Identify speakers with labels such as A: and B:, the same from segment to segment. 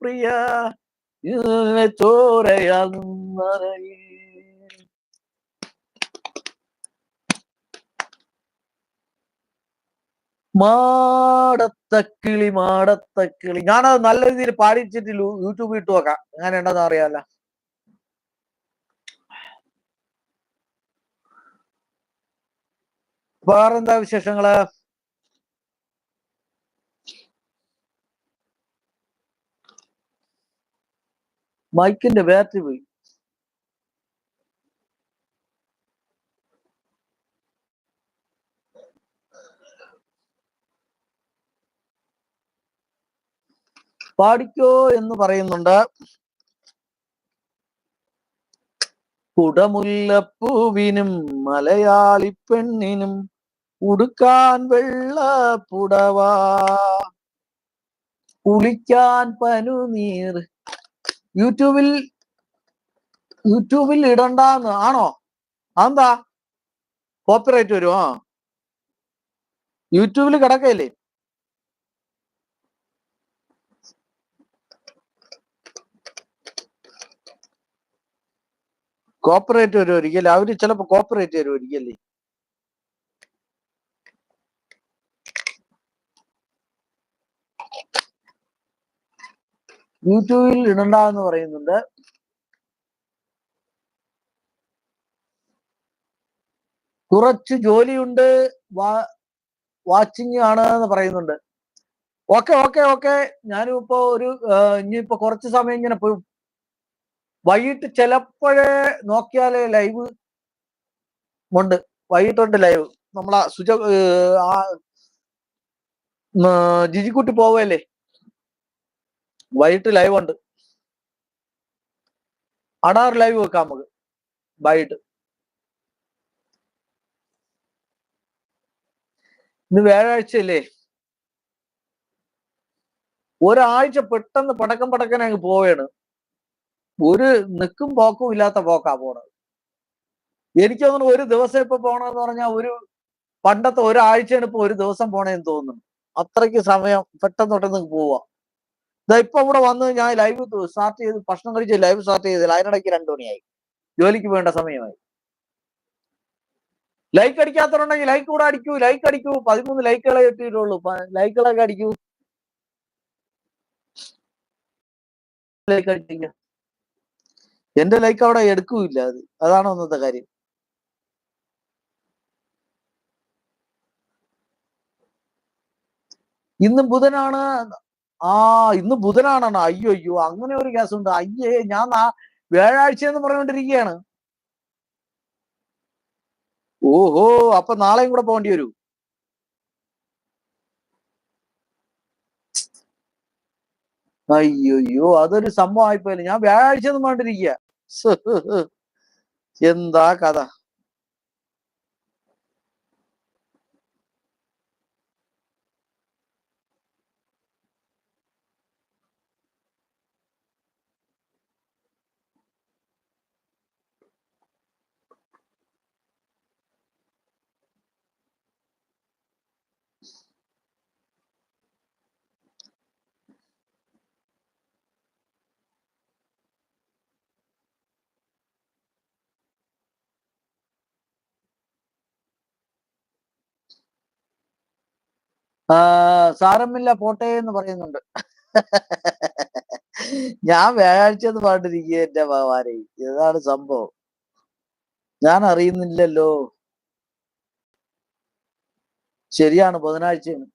A: പ്രിയ കിളി മാടത്തക്കിളി മാടത്തക്കിളി. ഞാനത് നല്ല രീതിയിൽ പാടിച്ചിട്ട് യൂട്യൂബ് യൂട്യൂബിൽ ഇട്ട് നോക്കാം. എങ്ങനെ ഉണ്ടെന്ന് അറിയാല്ല വേറെന്താ വിശേഷങ്ങൾ? മൈക്കിന്റെ ബാറ്ററി പോയി. പാടിക്കോ എന്ന് പറയുന്നുണ്ട്. കുടമുല്ലപ്പൂവിനും മലയാളി പെണ്ണിനും ഉടുക്കാൻ വെള്ള പുടവാ കുളിക്കാൻ പനുനീർ യൂട്യൂബിൽ യൂട്യൂബിൽ ഇടണ്ടെന്ന്. ആണോ? അതെന്താ? കോപ്പിറൈറ്റ് വരുമോ യൂട്യൂബിൽ കിടക്കയില്ലേ? കോപ്പറേറ്റ് വരും ഒരിക്കലും അവർ ചിലപ്പോ കോപ്പറേറ്റ് വരും ഒരിക്കലേ യൂട്യൂബിൽ ഇടണ്ട എന്ന് പറയുന്നുണ്ട്. കുറച്ച് ജോലിയുണ്ട് വാച്ചിങ് ആണ് എന്ന് പറയുന്നുണ്ട്. Okay okay okay. ഞാനും ഇപ്പൊ ഒരു ഇനിയിപ്പോ കുറച്ച് സമയം ഇങ്ങനെ പോയി. വൈകിട്ട് ചിലപ്പോഴേ നോക്കിയാലേ ലൈവ് ഉണ്ട്. വൈകിട്ടുണ്ട് ലൈവ്. നമ്മളാ സുജ ജിജിക്കുട്ടി പോവല്ലേ? വൈകിട്ട് ലൈവ് ഉണ്ട്. അടാർ ലൈവ് വെക്കാം നമുക്ക്. വൈകിട്ട്. ഇന്ന് വ്യാഴാഴ്ചയല്ലേ? ഒരാഴ്ച പെട്ടെന്ന് പടക്കം പടക്കം അങ്ങ് പോവാണ്. ഒരു നിക്കും പോക്കും ഇല്ലാത്ത പോക്കാ പോണത്. എനിക്ക് തോന്നുന്നു ഒരു ദിവസം ഇപ്പൊ പോണെന്ന് പറഞ്ഞാൽ ഒരു പണ്ടത്തെ ഒരാഴ്ചയാണ് ഇപ്പൊ ഒരു ദിവസം പോണേന്ന് തോന്നുന്നു. അത്രയ്ക്ക് സമയം പെട്ടെന്ന് പെട്ടെന്ന് പോവാ. ഇപ്പൊ ഇവിടെ വന്ന് ഞാൻ ലൈവ് സ്റ്റാർട്ട് ചെയ്ത് ഭക്ഷണം കഴിച്ച് ലൈവ് സ്റ്റാർട്ട് ചെയ്തില്ല അതിനിടയ്ക്ക് രണ്ടു മണിയായി. ജോലിക്ക് വേണ്ട സമയമായി. ലൈക്ക് അടിക്കാത്തവരുണ്ടെങ്കിൽ ലൈക്ക് കൂടെ അടിക്കൂ ലൈക്ക് അടിക്കൂ. പതിമൂന്ന് ലൈക്കുകളെ കിട്ടിയിട്ടുള്ളൂ. ലൈക്കുകളൊക്കെ അടിക്കൂ. ലൈക്ക് എന്റെ ലൈക്ക് അവിടെ എടുക്കൂല്ല അത്. അതാണ് ഒന്നത്തെ കാര്യം. ഇന്ന് ബുധനാണ് ആ ഇന്ന് ബുധനാണോ അയ്യോ അയ്യോ അങ്ങനെ ഒരു കേസ് ഉണ്ട്. അയ്യേ ഞാൻ ആ വ്യാഴാഴ്ച എന്ന് പറഞ്ഞുകൊണ്ടിരിക്കുകയാണ് ഓഹോ അപ്പൊ നാളെയും കൂടെ പോകേണ്ടി വരൂ. അയ്യോ അതൊരു സംഭവം ആയിപ്പോയില്ല. ഞാൻ വ്യാഴാഴ്ച എന്ന് പറഞ്ഞിരിക്കുക എന്താ കഥ? സാരമില്ല പോട്ടെ എന്ന് പറയുന്നുണ്ട്. ഞാൻ വ്യാഴാഴ്ച എന്ന് പറഞ്ഞിരിക്കുക എന്റെ ഭഗവാനെ. ഇതാണ് സംഭവം. ഞാൻ അറിയുന്നില്ലല്ലോ. ശരിയാണ് ബുധനാഴ്ചയാണ്.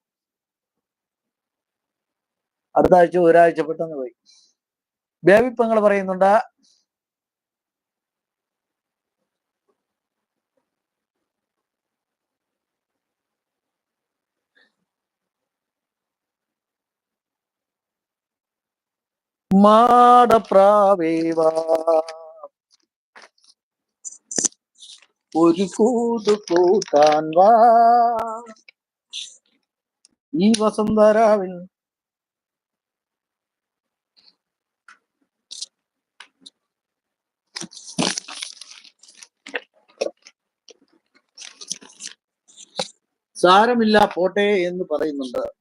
A: അടുത്ത ആഴ്ച ഒരാഴ്ച പെട്ടെന്ന് പോയി. ബേബി പെങ്ങൾ പറയുന്നുണ്ട് മാടപ്രാവേവാ. ഒരു കൂതു കൂട്ടാൻ വാ. ഈ വസന്തരാവിൽ സാരമില്ല പോട്ടെ എന്ന് പറയുന്നുണ്ട്.